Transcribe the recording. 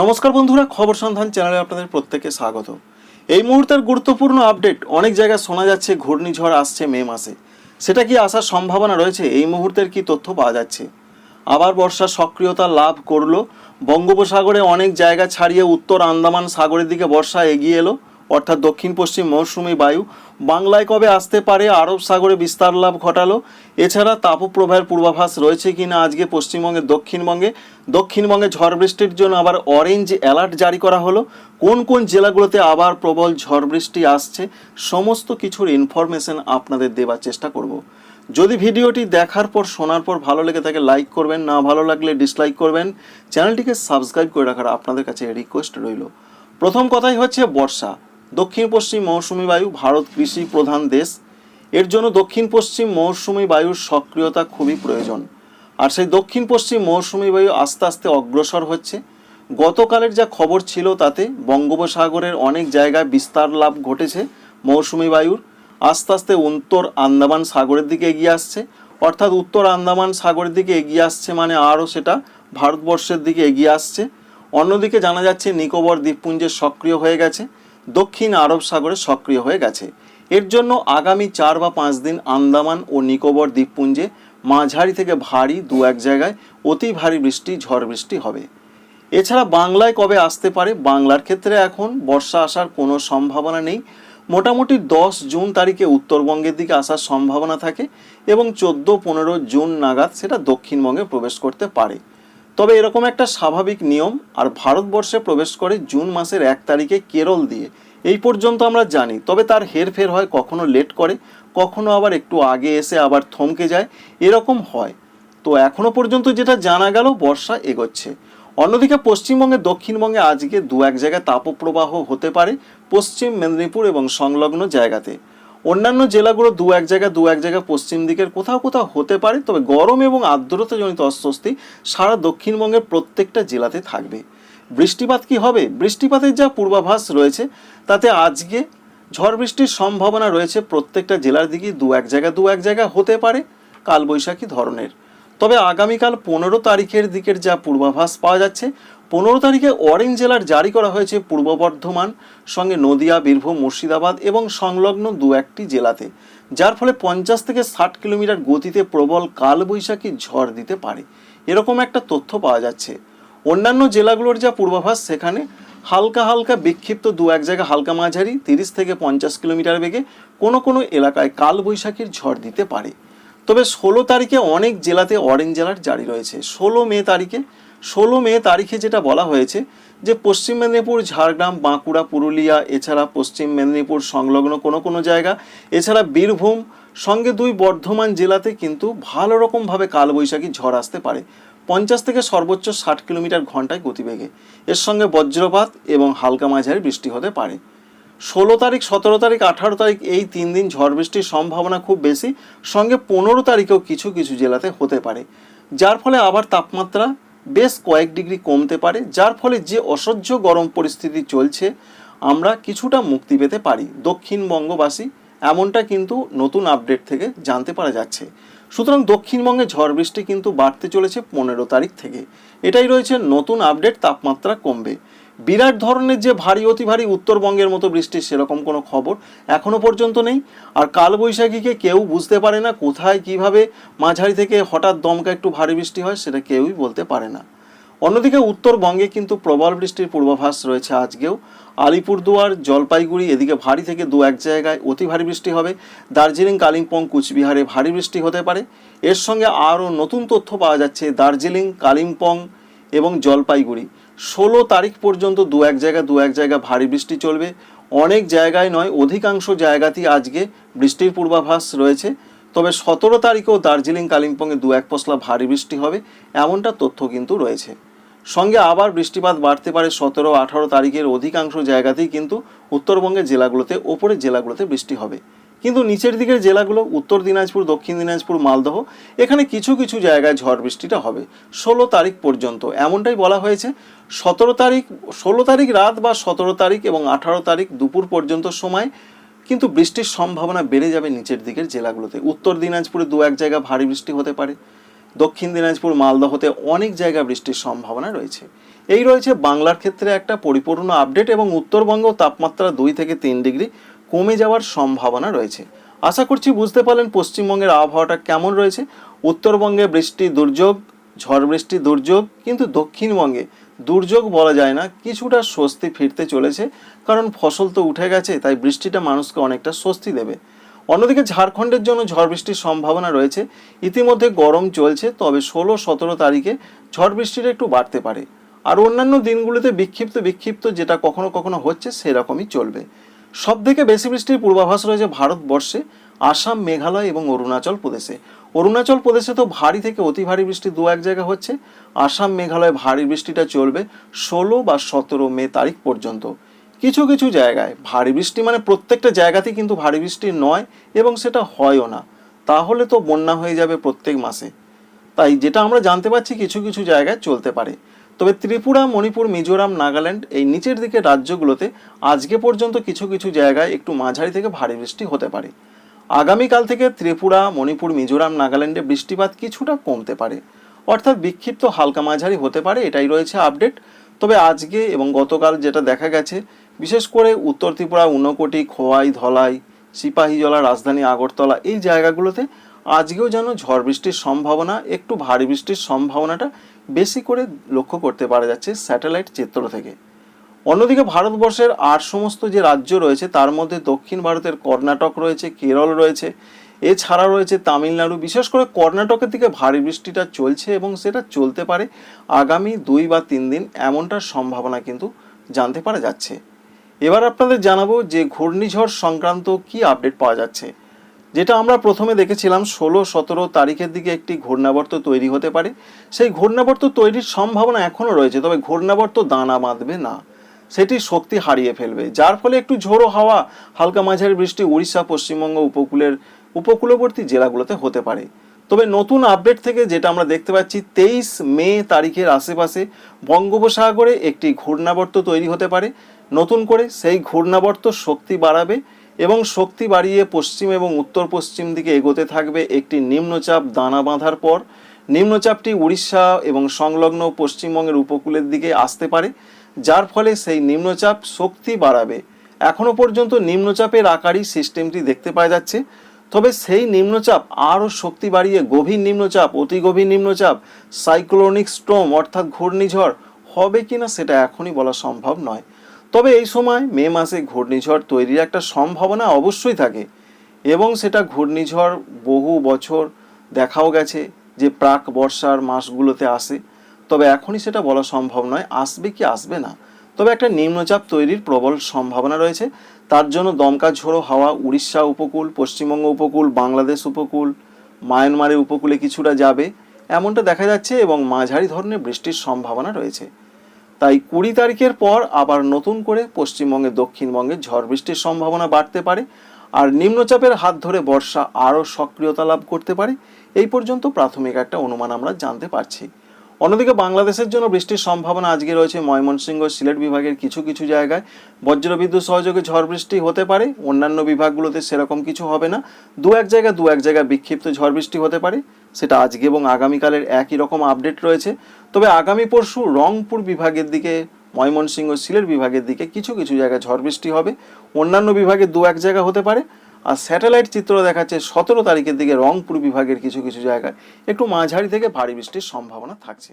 নমস্কার বন্ধুরা, খবর সন্ধান চ্যানেলে আপনাদের প্রত্যেককে স্বাগত। এই মুহূর্তের গুরুত্বপূর্ণ আপডেট, অনেক জায়গায় শোনা যাচ্ছে ঘূর্ণিঝড় আসছে মে মাসে। সেটা কি আসার সম্ভাবনা রয়েছে? এই মুহূর্তের কি তথ্য পাওয়া যাচ্ছে? আবার বর্ষার সক্রিয়তা লাভ করল। বঙ্গোপসাগরে অনেক জায়গা ছাড়িয়ে উত্তর আন্দামান সাগরের দিকে বর্ষা এগিয়ে এলো। অর্থাৎ দক্ষিণ পশ্চিম মৌসুমি বায়ু বাংলায় কবে আসতে পারে আরব সাগরে বিস্তার লাভ ঘটালো? এছাড়া তাপপ্রবাহের পূর্বাভাস রয়েছে কিনা আজকে পশ্চিমবঙ্গে, দক্ষিণবঙ্গে? দক্ষিণবঙ্গে ঝড় বৃষ্টির জন্য আবার অরেঞ্জ অ্যালার্ট জারি করা হলো। কোন কোন জেলাগুলোতে আবার প্রবল ঝড় বৃষ্টি আসছে? সমস্ত কিছুর ইনফরমেশন আপনাদের দেওয়ার চেষ্টা করব। যদি ভিডিওটি দেখার পর, শোনার পর ভালো লেগে থাকে লাইক করবেন, না ভালো লাগলে ডিসলাইক করবেন। চ্যানেলটিকে সাবস্ক্রাইব করে রাখার আপনাদের কাছে রিকোয়েস্ট রইল। প্রথম কথাই হচ্ছে বর্ষা। দক্ষিণ পশ্চিম মৌসুমি বায়ু ভারত কৃষি প্রধান দেশ। এর জন্য দক্ষিণ পশ্চিম মৌসুমি বায়ুর সক্রিয়তা খুবই প্রয়োজন। আর সেই দক্ষিণ পশ্চিম মৌসুমি বায়ু আস্তে আস্তে অগ্রসর হচ্ছে। গতকালের যা খবর ছিল তাতে বঙ্গোপসাগরের অনেক জায়গায় বিস্তার লাভ ঘটেছে মৌসুমি বায়ুর। আস্তে আস্তে উত্তর আন্দামান সাগরের দিকে এগিয়ে আসছে। অর্থাৎ উত্তর আন্দামান সাগরের দিকে এগিয়ে আসছে মানে আরও সেটা ভারতবর্ষের দিকে এগিয়ে আসছে। অন্যদিকে জানা যাচ্ছে নিকোবর দ্বীপপুঞ্জে সক্রিয় হয়ে গেছে। দক্ষিণ আরব সাগরে সক্রিয় হয়ে গেছে। এর জন্য আগামী চার বা পাঁচ দিন আন্দামান ও নিকোবর দ্বীপপুঞ্জে মাঝারি থেকে ভারী দু এক জায়গায় অতি ভারী বৃষ্টি, ঝড় বৃষ্টি হবে। এছাড়া বাংলায় কবে আসতে পারে? বাংলার ক্ষেত্রে এখন বর্ষা আসার কোনো সম্ভাবনা নেই। মোটামুটি দশ জুন তারিখে উত্তরবঙ্গের দিকে আসার সম্ভাবনা থাকে এবং চোদ্দ পনেরো জুন নাগাদ সেটা দক্ষিণবঙ্গে প্রবেশ করতে পারে। তবে এরকম একটা স্বাভাবিক নিয়ম আর ভারতবর্ষে প্রবেশ করে জুন মাসের এক তারিখে কেরল দিয়ে। এই পর্যন্ত আমরা জানি, তবে তার হেরফের হয় কখনো লেট করে, কখনো আবার একটু আগে এসে আবার থমকে যায়, এরকম হয়। তো এখনও পর্যন্ত যেটা জানা গেল, বর্ষা এগোচ্ছে। অন্যদিকে পশ্চিমবঙ্গে, দক্ষিণবঙ্গে আজকে দু এক জায়গায় তাপপ্রবাহ হতে পারে, পশ্চিম মেদিনীপুর এবং সংলগ্ন জায়গাতে। অন্যান্য জেলাগুলো দু এক জায়গা দু এক জায়গা পশ্চিম দিকের কোথাও কোথাও হতে পারে, তবে গরম এবং আর্দ্রতাজনিত অস্বস্তি সারা দক্ষিণবঙ্গের প্রত্যেকটা জেলাতে থাকবে। বৃষ্টিপাত কি হবে? বৃষ্টিপাতের যা পূর্বাভাস রয়েছে, তাতে আজকে ঝড় বৃষ্টির সম্ভাবনা রয়েছে প্রত্যেকটা জেলার দিকে, দু এক জায়গা দু এক জায়গা হতে পারে কালবৈশাখী ধরনের। তবে আগামীকাল পনেরো তারিখের দিকের যা পূর্বাভাস পাওয়া যাচ্ছে পনেরো তারিখে অরেঞ্জ জেলার জারি করা হয়েছে পূর্ব বর্ধমান, সঙ্গে নদিয়া, বীরভূম, মুর্শিদাবাদ এবং সংলগ্ন দু একটি জেলাতে, যার ফলে পঞ্চাশ থেকে ষাট কিলোমিটার গতিতে প্রবল কালবৈশাখী ঝড় দিতে পারে। এরকম একটা তথ্য পাওয়া যাচ্ছে। অন্যান্য জেলাগুলোর যা পূর্বাভাস, সেখানে হালকা হালকা বিক্ষিপ্ত দু এক জায়গায় হালকা মাঝারি তিরিশ থেকে পঞ্চাশ কিলোমিটার বেগে কোনো কোনো এলাকায় কালবৈশাখীর ঝড় দিতে পারে। তবে ষোলো তারিখে অনেক জেলাতে অরেঞ্জ জেলার জারি রয়েছে। ষোলো মে তারিখে ষোলো মে তারিখে যেটা বলা হয়েছে যে পশ্চিম মেদিনীপুর, ঝাড়গ্রাম, বাঁকুড়া, পুরুলিয়া, এছাড়া পশ্চিম মেদিনীপুর সংলগ্ন কোনো কোনো জায়গা, এছাড়া বীরভূম সঙ্গে দুই বর্ধমান জেলাতে কিন্তু ভালো রকমভাবে কালবৈশাখী ঝড় আসতে পারে। পঞ্চাশ থেকে সর্বোচ্চ ষাট কিলোমিটার ঘন্টায় গতিবেগে। এর সঙ্গে বজ্রপাত এবং হালকা মাঝারি বৃষ্টি হতে পারে। ষোলো তারিখ, সতেরো তারিখ, আঠারো তারিখ এই তিন দিন ঝড় বৃষ্টির সম্ভাবনা খুব বেশি। সঙ্গে পনেরো তারিখেও কিছু কিছু জেলাতে হতে পারে। যার ফলে আবার তাপমাত্রা বেশ কয়েক ডিগ্রি কমতে পারে, যার ফলে যে অসহ্য গরম পরিস্থিতি চলছে, আমরা কিছুটা মুক্তি পেতে পারি। দক্ষিণবঙ্গবাসী এমনটা কিন্তু নতুন আপডেট থেকে জানতে পারা যাচ্ছে। সুতরাং দক্ষিণবঙ্গে ঝড় বৃষ্টি কিন্তু বাড়তে চলেছে পনেরো তারিখ থেকে। এটাই রয়েছে নতুন আপডেট, তাপমাত্রা কমবে। বিরাট ধরনের যে ভারী, অতি ভারী উত্তরবঙ্গের মতো বৃষ্টি, সেরকম কোনো খবর এখনও পর্যন্ত নেই। আর কালবৈশাখীকে কেউ বুঝতে পারে না কোথায়, কীভাবে মাঝারি থেকে হঠাৎ দমকা একটু ভারী বৃষ্টি হয়, সেটা কেউই বলতে পারে না। অন্যদিকে উত্তরবঙ্গে কিন্তু প্রবল বৃষ্টির পূর্বাভাস রয়েছে আজকেও। আলিপুরদুয়ার, জলপাইগুড়ি, এদিকে ভারী থেকে দু এক জায়গায় অতি ভারী বৃষ্টি হবে। দার্জিলিং, কালিম্পং, কুচবিহারে ভারী বৃষ্টি হতে পারে। এর সঙ্গে আরও নতুন তথ্য পাওয়া যাচ্ছে দার্জিলিং, কালিম্পং এবং জলপাইগুড়ি। ষোলো তারিখ পর্যন্ত দু এক জায়গা, দু এক জায়গা ভারী বৃষ্টি চলবে। অনেক জায়গায় নয়, অধিকাংশ জায়গাতেই আজকে বৃষ্টির পূর্বাভাস রয়েছে। তবে সতেরো তারিখেও দার্জিলিং, কালিম্পংয়ে দু এক পশলা ভারী বৃষ্টি হবে, এমনটা তথ্য কিন্তু রয়েছে। সঙ্গে আবার বৃষ্টিপাত বাড়তে পারে সতেরো, আঠারো তারিখের অধিকাংশ জায়গাতেই, কিন্তু উত্তরবঙ্গের জেলাগুলোতে, ওপরের জেলাগুলোতে বৃষ্টি হবে। কিন্তু নিচের দিকের জেলাগুলো উত্তর দিনাজপুর, দক্ষিণ দিনাজপুর, মালদহ, এখানে কিছু কিছু জায়গায় ঝড় বৃষ্টিটা হবে। ষোলো তারিখ পর্যন্ত, এমনটাই বলা হয়েছে। সতেরো তারিখ, ষোলো তারিখ রাত বা সতেরো তারিখ এবং আঠারো তারিখ দুপুর পর্যন্ত সময়, কিন্তু বৃষ্টির সম্ভাবনা বেড়ে যাবে নিচের দিকের জেলাগুলোতে। উত্তর দিনাজপুরে দু এক জায়গা ভারী বৃষ্টি হতে পারে। দক্ষিণ দিনাজপুর, মালদহতে অনেক জায়গা বৃষ্টির সম্ভাবনা রয়েছে। এই রয়েছে বাংলার ক্ষেত্রে একটা পরিপূর্ণ আপডেট এবং উত্তরবঙ্গ তাপমাত্রা দুই থেকে তিন ডিগ্রি। কমে যাওয়ার সম্ভাবনা রয়েছে। আশা করছি বুঝতে পারলেন পশ্চিমবঙ্গের আবহাওয়াটা কেমন রয়েছে। উত্তরবঙ্গে বৃষ্টি দুর্যোগ, ঝড় বৃষ্টি দুর্যোগ, কিন্তু দক্ষিণবঙ্গে দুর্যোগ বলা যায় না। কিছুটা স্বস্তি ফিরতে চলেছে, কারণ ফসল তো উঠে গেছে, তাই বৃষ্টিটা মানুষকে অনেকটা স্বস্তি দেবে। অন্যদিকে ঝাড়খণ্ডের জন্য ঝড় বৃষ্টির সম্ভাবনা রয়েছে। ইতিমধ্যে গরম চলছে, তবে ষোলো সতেরো তারিখে ঝড় বৃষ্টিটা একটু বাড়তে পারে। আর অন্যান্য দিনগুলোতে বিক্ষিপ্ত বিক্ষিপ্ত যেটা কখনো কখনো হচ্ছে, সেরকমই চলবে। সব থেকে বেশি বৃষ্টির পূর্বাভাস রয়েছে ভারতবর্ষে, আসাম, মেঘালয় এবং অরুণাচল প্রদেশে। অরুণাচল প্রদেশে তো ভারী থেকে অতি ভারী বৃষ্টি দু এক জায়গা হচ্ছে। আসাম, মেঘালয় ভারী বৃষ্টিটা চলবে ষোলো বা সতেরো মে তারিখ পর্যন্ত। কিছু কিছু জায়গায় ভারী বৃষ্টি মানে প্রত্যেকটা জায়গাতেই কিন্তু ভারী বৃষ্টি নয় এবং সেটা হয়ও না। তাহলে তো বন্যা হয়ে যাবে প্রত্যেক মাসে। তাই যেটা আমরা জানতে পারছি কিছু কিছু জায়গায় চলতে পারে। তবে ত্রিপুরা, মণিপুর, মিজোরাম, নাগাল্যান্ড এই নিচের দিকে রাজ্যগুলোতে আজকে পর্যন্ত কিছু কিছু জায়গায় একটু মাঝারি থেকে ভারী বৃষ্টি হতে পারে। আগামীকাল থেকে ত্রিপুরা, মণিপুর, মিজোরাম, নাগাল্যান্ডে বৃষ্টিপাত কিছুটা কমতে পারে। অর্থাৎ বিক্ষিপ্ত হালকা মাঝারি হতে পারে, এটাই রয়েছে আপডেট। তবে আজকে এবং গতকাল যেটা দেখা গেছে, বিশেষ করে উত্তর ত্রিপুরা, উনকোটি, খোয়াই, ধলাই সিপাহীজলা রাজধানী আগরতলা এই জায়গাগুলোতে আজকেও যেন ঝড় বৃষ্টির সম্ভাবনা, একটু ভারী বৃষ্টির সম্ভাবনাটা বেশি করে লক্ষ্য করতে পারা যাচ্ছে স্যাটেলাইট চিত্র থেকে। অন্যদিকে ভারতবর্ষের আর সমস্ত যে রাজ্য রয়েছে, তার মধ্যে দক্ষিণ ভারতের কর্ণাটক রয়েছে, কেরল রয়েছে, এছাড়া রয়েছে তামিলনাড়ু। বিশেষ করে কর্ণাটকের দিকে ভারী বৃষ্টিটা চলছে এবং সেটা চলতে পারে আগামী দুই বা তিন দিন এমনটার সম্ভাবনা কিন্তু জানতে পারা যাচ্ছে। এবার আপনাদের জানাব যে ঘূর্ণিঝড় সংক্রান্ত কি আপডেট পাওয়া যাচ্ছে। যেটা আমরা প্রথমে দেখেছিলাম ষোলো, সতেরো তারিখের দিকে একটি ঘূর্ণাবর্ত তৈরি হতে পারে। সেই ঘূর্ণাবর্ত তৈরির সম্ভাবনা এখনও রয়েছে, তবে ঘূর্ণাবর্ত দানা বাঁধবে না। সেটি শক্তি হারিয়ে ফেলবে, যার ফলে একটু ঝোড়ো হাওয়া, হালকা মাঝারি বৃষ্টি উড়িষ্যা, পশ্চিমবঙ্গ উপকূলের, উপকূলবর্তী জেলাগুলোতে হতে পারে। তবে নতুন আপডেট থেকে যেটা আমরা দেখতে পাচ্ছি, তেইশ মে তারিখের আশেপাশে বঙ্গোপসাগরে একটি ঘূর্ণাবর্ত তৈরি হতে পারে। নতুন করে সেই ঘূর্ণাবর্ত শক্তি বাড়াবে। এবং শক্তি বাড়িয়ে পশ্চিম এবং উত্তর পশ্চিম দিকে এগোতে থাকবে একটি নিম্নচাপ দানা বাঁধার পর। নিম্নচাপটি উড়িষ্যা এবং সংলগ্ন পশ্চিমবঙ্গের উপকূলের দিকে আসতে পারে, যার ফলে সেই নিম্নচাপ শক্তি বাড়াবে। এখনও পর্যন্ত নিম্নচাপের আকারই সিস্টেমটি দেখতে পাওয়া যাচ্ছে। তবে সেই নিম্নচাপ আরও শক্তি বাড়িয়ে গভীর নিম্নচাপ, অতি গভীর নিম্নচাপ, সাইক্লোনিক স্টোম অর্থাৎ ঘূর্ণিঝড় হবে কিনা সেটা এখনই বলা সম্ভব নয়। তবে এই সময় মে মাসে ঘূর্ণিঝড় তৈরির একটা সম্ভাবনা অবশ্যই থাকে এবং সেটা ঘূর্ণিঝড় বহু বছর দেখাও গেছে যে প্রাক বর্ষার মাসগুলোতে আসে। তবে এখনই সেটা বলা সম্ভব নয়, আসবে কি আসবে না। তবে একটা নিম্নচাপ তৈরির প্রবল সম্ভাবনা রয়েছে। তার জন্য দমকা ঝোড়ো হাওয়া, উড়িষ্যা উপকূল, পশ্চিমবঙ্গ উপকূল, বাংলাদেশ উপকূল, মায়ানমারের উপকূলে কিছুটা যাবে, এমনটা দেখা যাচ্ছে এবং মাঝারি ধরনের বৃষ্টির সম্ভাবনা রয়েছে। তাই কুড়ি তারিখের পর আবার নতুন করে পশ্চিমবঙ্গে, দক্ষিণবঙ্গে ঝড় বৃষ্টির সম্ভাবনা বাড়তে পারে আর নিম্নচাপের হাত ধরে বর্ষা আরও সক্রিয়তা লাভ করতে পারে। এই পর্যন্ত প্রাথমিক একটা অনুমান আমরা জানতে পারছি। অন্যদিকে বাংলাদেশের জন্য বৃষ্টির সম্ভাবনা আজকে রয়েছে ময়মনসিংহ, সিলেট বিভাগের কিছু কিছু জায়গায়। বজ্রবিদ্যুৎ সহযোগে ঝড় বৃষ্টি হতে পারে, অন্যান্য বিভাগগুলোতে সেরকম কিছু হবে না। দু এক জায়গায় দু এক জায়গায় বিক্ষিপ্ত ঝড় বৃষ্টি হতে পারে, সেটা আজকে এবং আগামীকালের একই রকম আপডেট রয়েছে। তবে আগামী পরশু রংপুর বিভাগের দিকে, ময়মনসিংহ, সিলেট বিভাগের দিকে কিছু কিছু জায়গায় ঝড় বৃষ্টি হবে। অন্যান্য বিভাগে দু এক জায়গা হতে পারে আর স্যাটেলাইট চিত্র দেখাচ্ছে সতেরো তারিখের দিকে রংপুর বিভাগের কিছু কিছু জায়গায়। একটু মাঝারি থেকে ভারী বৃষ্টির সম্ভাবনা থাকছে।